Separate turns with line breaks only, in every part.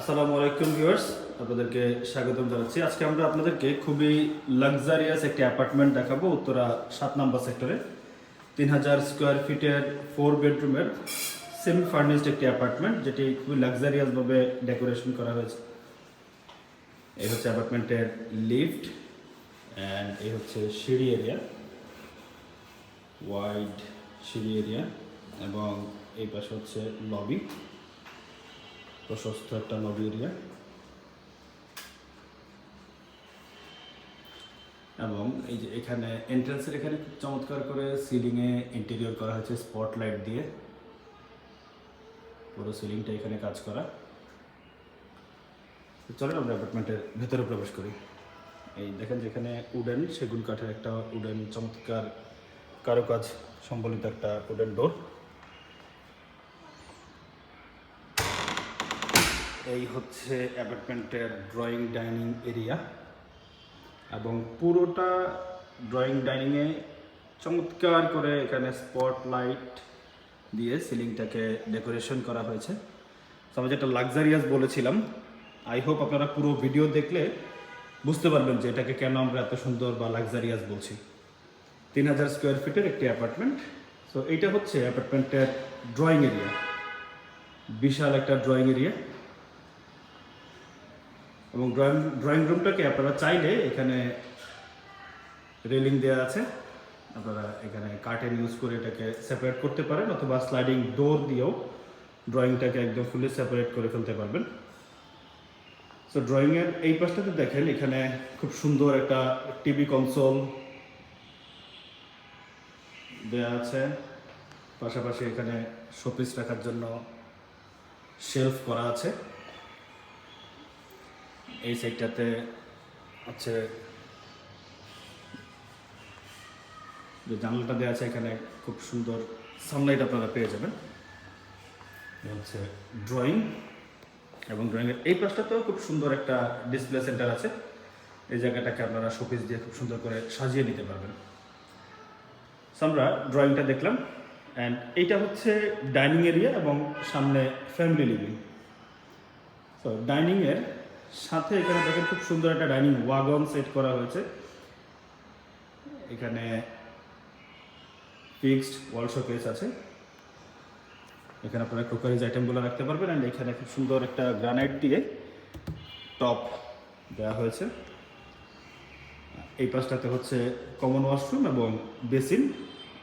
আসসালামু আলাইকুম ভিউয়ার্স, আপনাদেরকে স্বাগতম জানাচ্ছি। আজকে আমরা আপনাদেরকে খুবই লাক্সারিয়াস একটি অ্যাপার্টমেন্ট দেখাবো উত্তরা সাত নম্বর সেক্টরে তিন হাজার স্কোয়ার ফিটের ফোর বেডরুমের সেমি ফার্নিশড একটি অ্যাপার্টমেন্ট যেটি খুবই লাক্সারিয়াসভাবে ডেকোরেশন করা হয়েছে। এই হচ্ছে অ্যাপার্টমেন্টের লিফট অ্যান্ড এই হচ্ছে সিঁড়ি এরিয়া ওয়াইড সিঁড়ি এরিয়া এবং এই পাশে হচ্ছে লবি প্রশস্ত একটা লবি এরিয়া। এবং এই যে এখানে এন্ট্রান্সের এখানে খুব চমৎকার করে সিলিংয়ে ইন্টেরিয়র করা হয়েছে স্পটলাইট দিয়ে। পুরো সিলিংটা এখানে কাজ করা। চলেন আমরা অ্যাপার্টমেন্টের ভেতরে প্রবেশ করি। এই দেখেন যেখানে উডেন সেগুন কাঠের একটা উডেন চমৎকার কারুকাজ সম্বলিত একটা উডেন ডোর এই হচ্ছে অ্যাপার্টমেন্টের ড্রয়িং ডাইনিং এরিয়া এবং পুরোটা ড্রয়িং ডাইনিংয়ে চমৎকার করে এখানে স্পট লাইট দিয়ে সিলিংটাকে ডেকোরেশন করা হয়েছে। আমি যেটা লাক্সারিয়াস বলেছিলাম আই হোপ আপনারা পুরো ভিডিও দেখলে বুঝতে পারবেন যে এটাকে কেন আমরা এত সুন্দর বা লাক্সারিয়াস বলছি। তিন হাজার স্কোয়ার ফিটের একটি অ্যাপার্টমেন্ট। সো এইটা হচ্ছে অ্যাপার্টমেন্টের ড্রয়িং এরিয়া। বিশাল একটা ড্রয়িং এরিয়া। এবং ড্রয়িং ড্রয়িং রুমটাকে আপনারা চাইলে এখানে রেলিং দেওয়া আছে। আপনারা এখানে কার্টেন ইউজ করে এটাকে সেপারেট করতে পারেন অথবা স্লাইডিং ডোর দিয়েও ড্রয়িংটাকে একদম ফুলি সেপারেট করে ফেলতে পারবেন। সো ড্রয়িংয়ের এই পাশটাতে দেখেন, এখানে খুব সুন্দর একটা টিভি কনসোল দেয়া আছে। পাশাপাশি এখানে শোপিস রাখার জন্য শেলফ করা আছে। এই সাইডটাতে হচ্ছে যে জানলাটা দেওয়া আছে এখানে খুব সুন্দর সানলাইট আপনারা পেয়ে যাবেন। হচ্ছে ড্রয়িং এবং ড্রয়িংয়ের এই পাশটাতেও খুব সুন্দর একটা ডিসপ্লে সেন্টার আছে। এই জায়গাটাকে আপনারা শোপিস দিয়ে খুব সুন্দর করে সাজিয়ে নিতে পারবেন। আমরা ড্রয়িংটা দেখলাম অ্যান্ড এইটা হচ্ছে ডাইনিং এরিয়া এবং সামনে ফ্যামিলি লিভিং তো ডাইনিংয়ের সাথে এখানে দেখেন খুব সুন্দর একটা ডাইনিং ওয়াগন সেট করা হয়েছে। এখানে ফিক্সড ওয়াল শোকেস আছে। এখানে আপনারা ক্রোকারিজ আইটেমগুলো রাখতে পারবেন অ্যান্ড এখানে খুব সুন্দর একটা গ্রানাইট দিয়ে টপ দেওয়া হয়েছে। এই পাশটাতে হচ্ছে কমন ওয়াশরুম এবং বেসিন,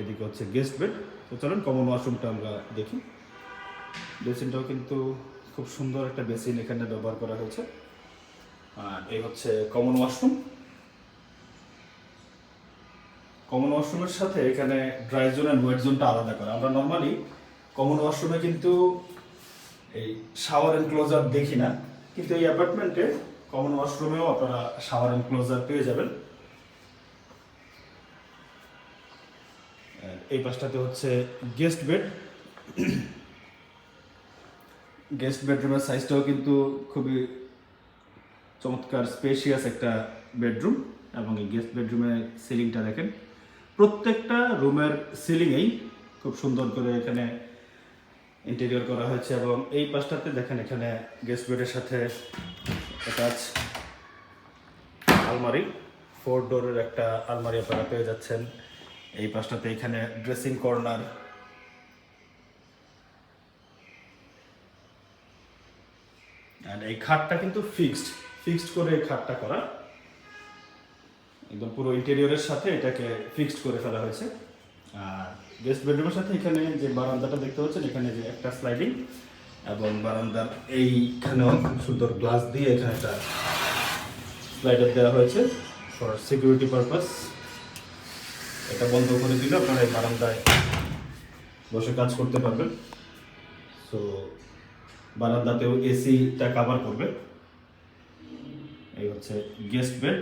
এদিকে হচ্ছে গেস্ট বেড। তো চলুন কমন ওয়াশরুমটা আমরা দেখি। বেসিনটাও কিন্তু খুব সুন্দর একটা বেসিন এখানে ব্যবহার করা হয়েছে। এই হচ্ছে কমন ওয়াশরুম কমন ওয়াশরুমের সাথে এখানে ড্রাই জোন অ্যান্ড ওয়েট জোনটা আলাদা করা। আমরা নর্মালি কমন ওয়াশরুমে কিন্তু এই শাওয়ার এনক্লোজার দেখি না, কিন্তু এই অ্যাপার্টমেন্টে কমন ওয়াশরুমেও আপনারা শাওয়ার এনক্লোজার পেয়ে যাবেন। এই পাশটাতে হচ্ছে গেস্ট বেড গেস্ট বেডরুমের সাইজটাও কিন্তু খুবই চমৎকার স্পেশিয়াস একটা বেডরুম এবং এই গেস্ট বেডরুমের সিলিংটা দেখেন। প্রত্যেকটা রুমের সিলিংয়েই খুব সুন্দর করে এখানে ইন্টেরিয়র করা হয়েছে এবং এই পাশটাতে দেখেন এখানে গেস্ট বেডের সাথে অ্যাটাচ আলমারি। ফোর ডোরের একটা আলমারি আপনারা পেয়ে যাচ্ছেন। এই পাশটাতে এখানে ড্রেসিং কর্নার আর এই খাটটা কিন্তু ফিক্সড ফিক্সড করে খাটটা করা। একদম পুরো ইন্টেরিয়রের সাথে এটাকে ফিক্সড করে ফেলা হয়েছে। আর গেস্ট বেডরুমের সাথে এখানে যে বারান্দাটা দেখতে পাচ্ছেন, এখানে যে একটা স্লাইডিং এবং বারান্দার এইখানেও সুন্দর গ্লাস দিয়ে এখানে একটা স্লাইডার দেওয়া হয়েছে ফর সিকিউরিটি পারপাস এটা বন্ধ করে দিলে আপনারা এই বারান্দায় বসে কাজ করতে পারবেন। সো বারান্দাতেও এসিটা কাভার করবে। এই হচ্ছে গেস্ট বেড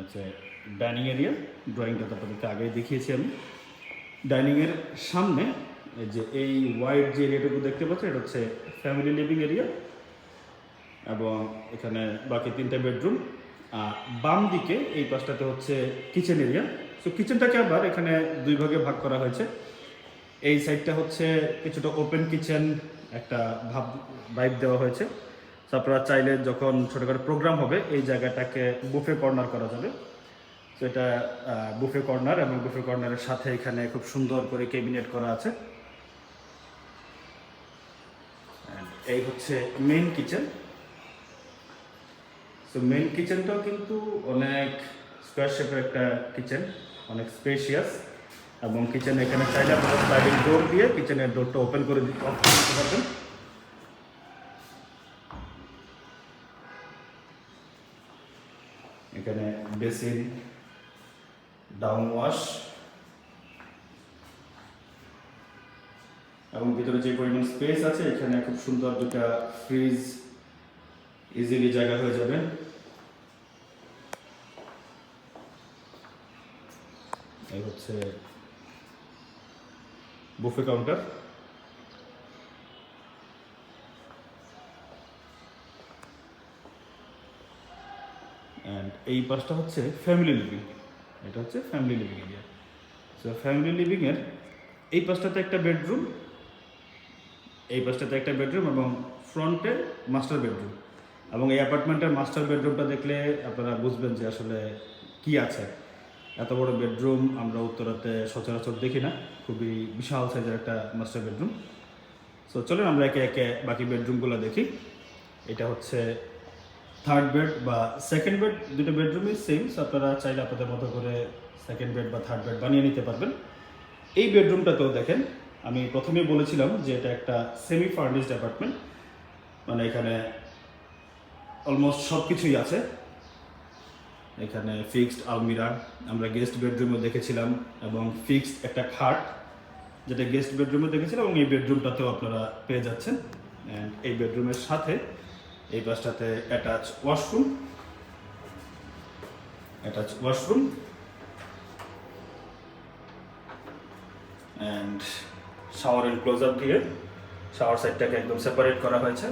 আচ্ছা ডাইনিং এরিয়া ড্রয়িংটা আপনাদেরকে আগেই দেখিয়েছি আমি। ডাইনিংয়ের সামনে যে এই হোয়াইট যে এরিয়াটুকু দেখতে পাচ্ছেন এটা হচ্ছে ফ্যামিলি লিভিং এরিয়া এবং এখানে বাকি তিনটা বেডরুম আর বাম দিকে এই পাশটাতে হচ্ছে কিচেন এরিয়া সো কিচেনটাকে আবার এখানে দুই ভাগে ভাগ করা হয়েছে। এই সাইডটা হচ্ছে কিছুটা ওপেন কিচেন একটা ভাব ভাইব দেওয়া হয়েছে। So, আপনারা চাইলে যখন ছোটোখাটো প্রোগ্রাম হবে, এই জায়গাটাকে বুফে কর্নার করা যাবে। তো এটা বুফে কর্নার এবং বুফে কর্নারের সাথে এখানে খুব সুন্দর করে ক্যাবিনেট করা আছে। এই হচ্ছে মেইন কিচেন তো মেন কিচেনটাও কিন্তু অনেক স্কোয়ার শেপের একটা কিচেন অনেক স্পেশিয়াস এবং কিচেন এখানে চাইলে আপনারা স্লাইডিং ডোর দিয়ে কিচেনের ডোরটা ওপেন করে দিতে পারবেন। এখানে বেসিন ডাউন ওয়াশ এবং ভিতরে যে পরিমাণ স্পেস আছে, এখানে খুব সুন্দর দুটা ফ্রিজ ইজিলি জায়গা হয়ে যাবে এই হচ্ছে বুফে কাউন্টার। অ্যান্ড এই পাশটা হচ্ছে ফ্যামিলি লিভিং এটা হচ্ছে family living area so family লিভিংয়ের এই পাশটাতে একটা বেডরুম এই পাশটাতে একটা বেডরুম এবং ফ্রন্টে মাস্টার বেডরুম এবং এই অ্যাপার্টমেন্টের মাস্টার বেডরুমটা দেখলে আপনারা বুঝবেন যে আসলে কি আছে। এত বড় বেডরুম আমরা উত্তরাতে সচরাচর দেখি না। খুবই বিশাল সাইজের একটা মাস্টার বেডরুম সো চলেন আমরা একে একে বাকি বেডরুমগুলো দেখি। এটা হচ্ছে থার্ড বেড বা সেকেন্ড বেড দুটো বেডরুমই সেম আপনারা চাইলে আপনাদের মতো করে সেকেন্ড বেড বা থার্ড বেড বানিয়ে নিতে পারবেন। এই বেডরুমটাতেও দেখেন, আমি প্রথমেই বলেছিলাম যে এটা একটা সেমি ফার্নিশড অ্যাপার্টমেন্ট মানে এখানে অলমোস্ট সব কিছুই আছে। এখানে ফিক্সড আলমিরা। আমরা গেস্ট বেডরুমে দেখেছিলাম এবং ফিক্সড একটা খাট, যেটা গেস্ট বেডরুমে দেখেছিলাম এবং এই বেডরুমটাতেও আপনারা পেয়ে যাচ্ছেন। অ্যান্ড এই বেডরুমের সাথে এই পাশটাতে attach washroom attach washroom and shower enclosure দিয়ে শাওয়ার সাইডটাকে একদম সেপারেট করা হয়েছে।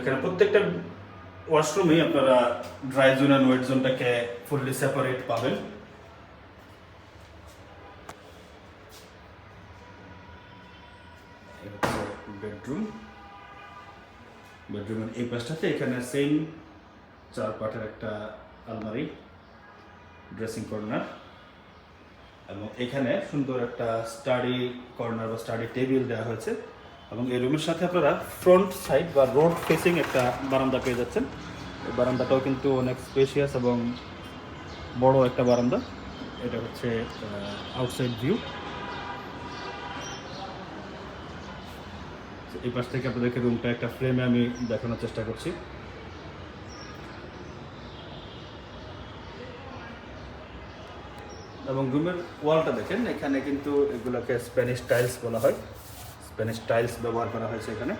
এখানে প্রত্যেকটা ওয়াশরুমেই আপনারা ড্রাই জোন অ্যান্ড ওয়েট জোনটাকে ফুললি সেপারেট পাবেন। বেডরুম বেডরুমের এই পাশটাতে এখানে সেম চার পাটের একটা আলমারি ড্রেসিং কর্নার এবং এখানে সুন্দর একটা স্টাডি কর্নার বা স্টাডি টেবিল দেওয়া হয়েছে। এবং এই রুমের সাথে আপনারা ফ্রন্ট সাইড বা রোড ফেসিং একটা বারান্দা পেয়ে যাচ্ছেন। এই বারান্দাটাও কিন্তু অনেক স্পেশিয়াস এবং বড় একটা বারান্দা। এটা হচ্ছে আউটসাইড ভিউ এই পাশ থেকে আপনাদেরকে রুমটা একটা ফ্রেমে আমি দেখানোর চেষ্টা করছি। এবং রুমের ওয়ালটা দেখেন, এখানে কিন্তু এগুলোকে স্প্যানিশ টাইলস বলা হয়। স্প্যানিশ টাইলস ব্যবহার করা হয়েছে এখানে।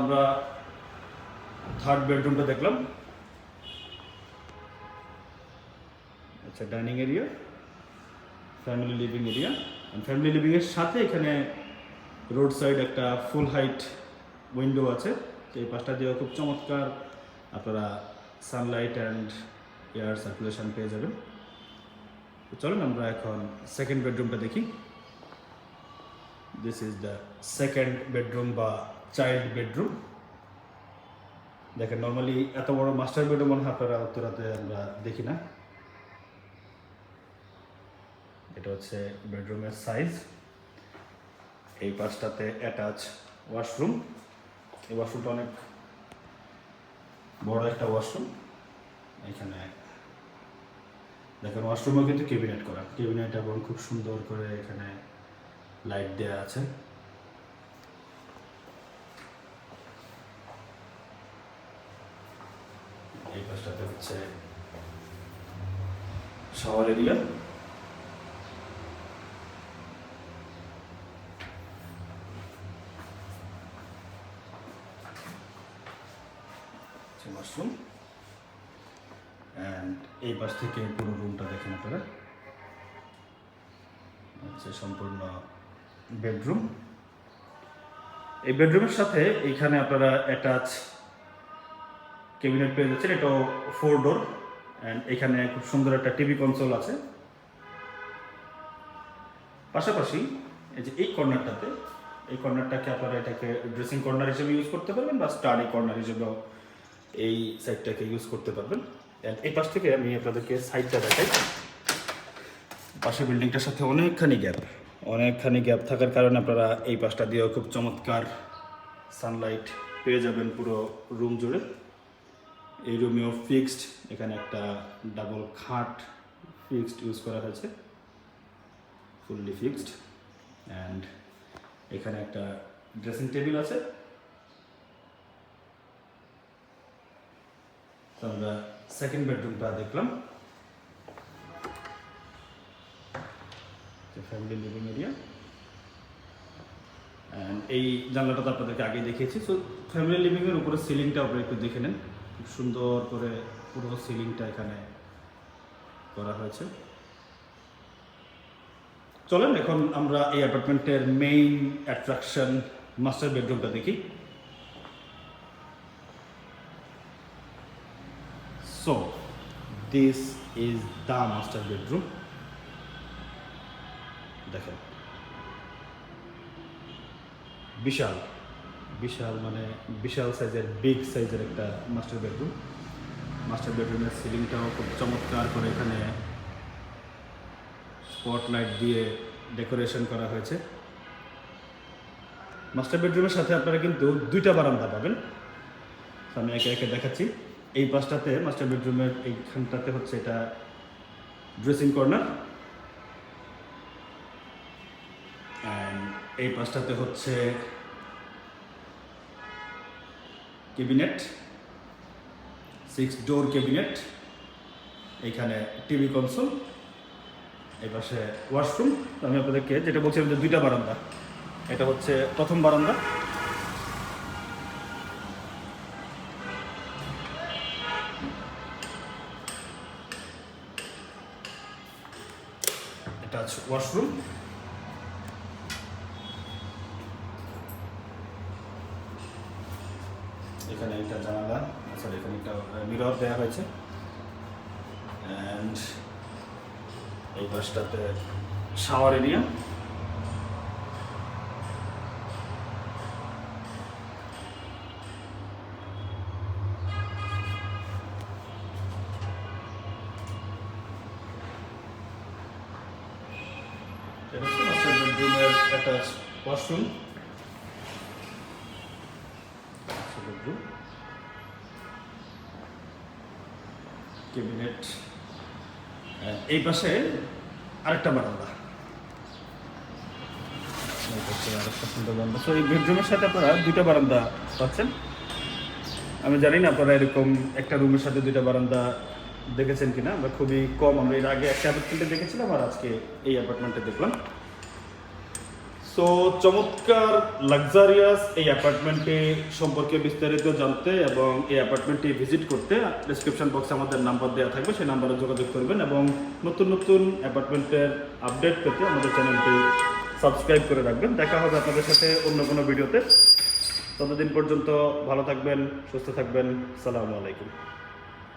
আমরা থার্ড বেডরুমটা দেখলাম। আচ্ছা dining area family living area family লিভিংয়ের সাথে এখানে রোড সাইড একটা ফুল হাইট উইন্ডো আছে। তো এই পাশটা দিয়ে খুব চমৎকার আপনারা সানলাইট অ্যান্ড এয়ার সার্কুলেশন পেয়ে যাবেন তো চলুন আমরা এখন সেকেন্ড বেডরুমটা দেখি। This is the second bedroom বা চাইল্ড বেডরুম দেখেন নর্মালি এত বড় মাস্টার বেডরুম মনে হয় আপনারা উত্তরাতে আমরা দেখি না। এটা হচ্ছে বেডরুমের সাইজ এই পাশটাতে অ্যাটাচ ওয়াশরুম এই ওয়াশরুমটা অনেক বড় একটা ওয়াশরুম এখানে দেখেন ওয়াশরুমও কিন্তু ক্যাবিনেট করা। ক্যাবিনেট এবং খুব সুন্দর করে এখানে লাইট দেওয়া আছে। এই পাশটাতে হচ্ছে শাওয়ার এরিয়া হচ্ছে ওয়াশরুম অ্যান্ড এই পাশ থেকে পুরো রুমটা দেখেন আপনারা। হচ্ছে সম্পূর্ণ বেডরুম এই বেডরুমের সাথে এইখানে আপনারা অ্যাটাচ ক্যাবিনেট পেয়ে যাচ্ছেন। এটাও ফোর ডোর অ্যান্ড এখানে খুব সুন্দর একটা টিভি কনসোল আছে। পাশাপাশি এই যে এই কর্নারটাতে এই কর্নারটাকে আপনারা এটাকে ড্রেসিং কর্নার হিসেবে ইউজ করতে পারবেন বা স্টাডি কর্নার হিসেবেও এই সাইডটাকে ইউজ করতে পারবেন। এই পাশ থেকে আমি আপনাদেরকে সাইডটা দেখাই। পাশে বিল্ডিংটার সাথে অনেকখানি গ্যাপ অনেকখানি গ্যাপ থাকার কারণে আপনারা এই পাশটা দিয়েও খুব চমৎকার সানলাইট পেয়ে যাবেন পুরো রুম জুড়ে। এই রুমেও ফিক্সড এখানে একটা ডাবল খাট ফিক্সড ইউজ করা হয়েছে। ফুললি ফিক্সড অ্যান্ড এখানে একটা ড্রেসিং টেবিল আছে। তো আমরা সেকেন্ড বেডরুমটা দেখলাম। ফ্যামিলি লিভিং এরিয়া অ্যান্ড এই জানলাটা তো আপনাদেরকে আগেই দেখিয়েছি। সো ফ্যামিলি লিভিংয়ের উপরে সিলিংটা আপনারা একটু দেখে নেন। খুব সুন্দর করে পুরো সিলিংটা এখানে করা হয়েছে। চলেন, এখন আমরা এই অ্যাপার্টমেন্টের মেইন অ্যাট্রাকশন মাস্টার বেডরুমটা দেখি। So this is the master bedroom দেখেন। বিশাল। বিশাল মানে বিশাল সাইজের বিগ সাইজের একটা মাস্টার বেডরুম মাস্টার বেডরুমের সিলিংটাও খুব চমৎকার করে এখানে স্পটলাইট দিয়ে ডেকোরেশন করা হয়েছে। মাস্টার বেডরুমের সাথে আপনারা কিন্তু দুইটা বারান্দা পাবেন। আমি একে একে দেখাচ্ছি। এই পাশটাতে মাস্টার বেডরুমের এইখানটাতে হচ্ছে এটা ড্রেসিং কর্নার এই পাশটাতে হচ্ছে ক্যাবিনেট সিক্স ডোর ক্যাবিনেট এখানে টিভি কনসোল এই পাশে ওয়াশরুম আমি আপনাদেরকে যেটা বলছিলাম যে দুইটা বারান্দা, এটা হচ্ছে প্রথম বারান্দা। একটা জানালা সরি এখানে একটা মিরর দেওয়া হয়েছে। অ্যান্ড এই পাশটাতে শাওয়ার এরিয়া এটা মাস্টার ওয়াশরুম ক্যাবিনেট এই পাশে আরেকটা বারান্দা। আরেকটা সুন্দর বারান্দা। তো এই বেডরুমের সাথে আপনারা দুইটা বারান্দা পাচ্ছেন। আমি জানি না আপনারা এরকম একটা রুমের সাথে দুইটা বারান্দা দেখেছেন কিনা আমরা খুবই কম। আমরা এর আগে একটা অ্যাপার্টমেন্টে দেখেছিলাম আর আজকে এই অ্যাপার্টমেন্টে দেখলাম। সো চমৎকার লাক্সারিয়াস এই অ্যাপার্টমেন্টটি সম্পর্কে বিস্তারিত জানতে এবং এই অ্যাপার্টমেন্টটি ভিজিট করতে ডিসক্রিপশন বক্সে আমাদের নাম্বার দেওয়া থাকবে, সেই নাম্বারে যোগাযোগ করবেন এবং নতুন নতুন অ্যাপার্টমেন্টের আপডেট পেতে আমাদের চ্যানেলটি সাবস্ক্রাইব করে রাখবেন। দেখা হবে আপনাদের সাথে অন্য কোনো ভিডিওতে ততদিন পর্যন্ত ভালো থাকবেন, সুস্থ থাকবেন। সালামু আলাইকুম।